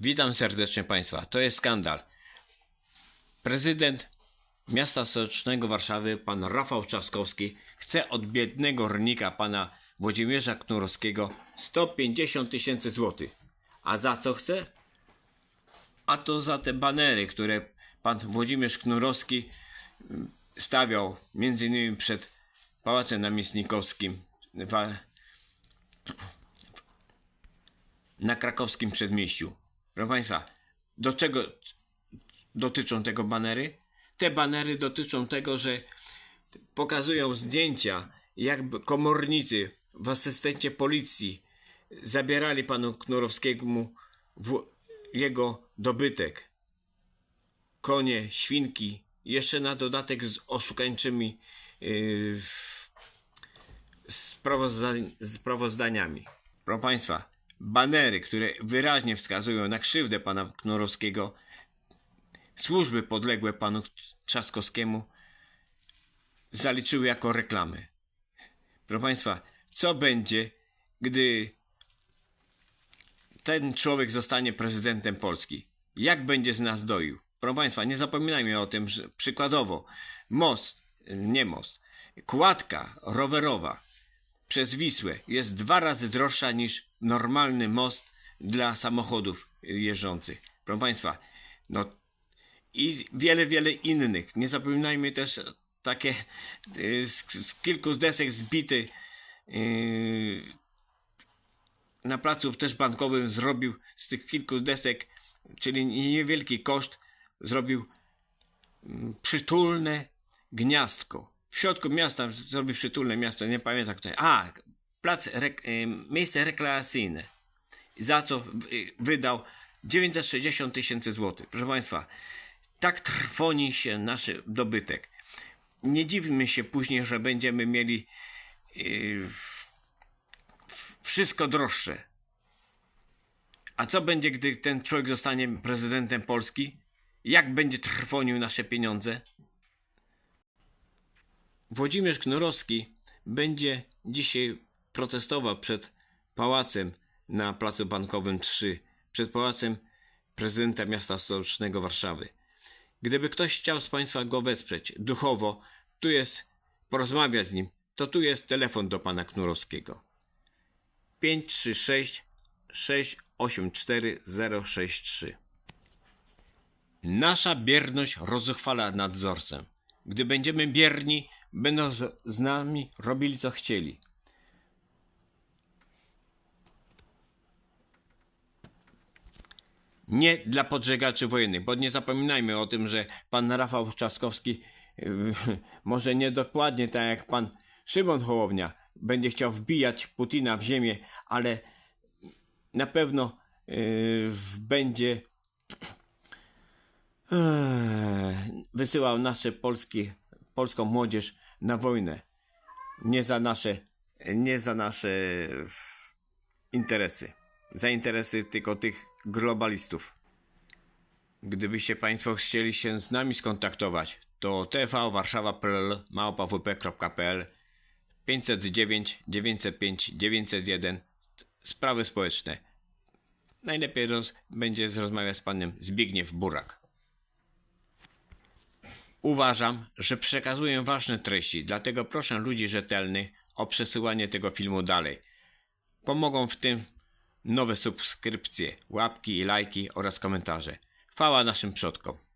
Witam serdecznie Państwa. To jest skandal. Prezydent miasta stołecznego Warszawy, pan Rafał Trzaskowski, chce od biednego rolnika, pana Włodzimierza Knurowskiego 150 tysięcy złotych. A za co chce? A to za te banery, które pan Włodzimierz Knurowski mm, stawiał między innymi przed Pałacem Namiestnikowskim na krakowskim przedmieściu. Proszę Państwa, do czego dotyczą tego banery? Te banery dotyczą tego, że pokazują zdjęcia, jakby komornicy w asystencie policji zabierali panu Knurowskiemu jego dobytek. Konie, świnki, jeszcze na dodatek z oszukańczymi yy, sprawozda- sprawozdaniami. Proszę Państwa, banery, które wyraźnie wskazują na krzywdę pana Knurowskiego, służby podległe panu Trzaskowskiemu zaliczyły jako reklamy. Proszę Państwa, co będzie, gdy ten człowiek zostanie prezydentem Polski? Jak będzie z nas doił? Proszę Państwa, nie zapominajmy o tym, że przykładowo most, nie most, kładka rowerowa przez Wisłę jest dwa razy droższa niż normalny most dla samochodów jeżdżących. Proszę Państwa, no i wiele, wiele innych. Nie zapominajmy też takie y, z, z kilku desek zbity yy, na placu też bankowym zrobił z tych kilku desek, czyli niewielki koszt, zrobił mm, przytulne gniazdko. W środku miasta zrobił przytulne miasto, nie pamiętam kto. A, plac, y, miejsce rekreacyjne. Za co y, wydał 960 tysięcy złotych. Proszę Państwa, tak trwoni się nasz dobytek. Nie dziwmy się później, że będziemy mieli yy, wszystko droższe. A co będzie, gdy ten człowiek zostanie prezydentem Polski? Jak będzie trwonił nasze pieniądze? Włodzimierz Knurowski będzie dzisiaj protestował przed pałacem na Placu Bankowym 3, przed pałacem prezydenta miasta stołecznego Warszawy. Gdyby ktoś chciał z Państwa go wesprzeć duchowo, tu jest porozmawiać z nim, to tu jest telefon do pana Knurowskiego. 536 684 063 Nasza bierność rozchwala nadzorcę. Gdy będziemy bierni, będą z, z nami robili co chcieli. Nie dla podżegaczy wojennych, bo nie zapominajmy o tym, że pan Rafał Trzaskowski yy, może nie dokładnie tak jak pan Szymon Hołownia będzie chciał wbijać Putina w ziemię, ale na pewno yy, będzie yy, wysyłał nasze polskie, polską młodzież na wojnę. Nie za nasze, nie za nasze interesy. Za interesy tylko tych globalistów. Gdybyście Państwo chcieli się z nami skontaktować, to tvwarszawa.pl małpawp.pl 509 905 901 Sprawy społeczne. Najlepiej roz, będzie rozmawiać z panem Zbigniew Burak. Uważam, że przekazuję ważne treści, dlatego proszę ludzi rzetelnych o przesyłanie tego filmu dalej. Pomogą w tym nowe subskrypcje, łapki i lajki oraz komentarze. Chwała naszym przodkom.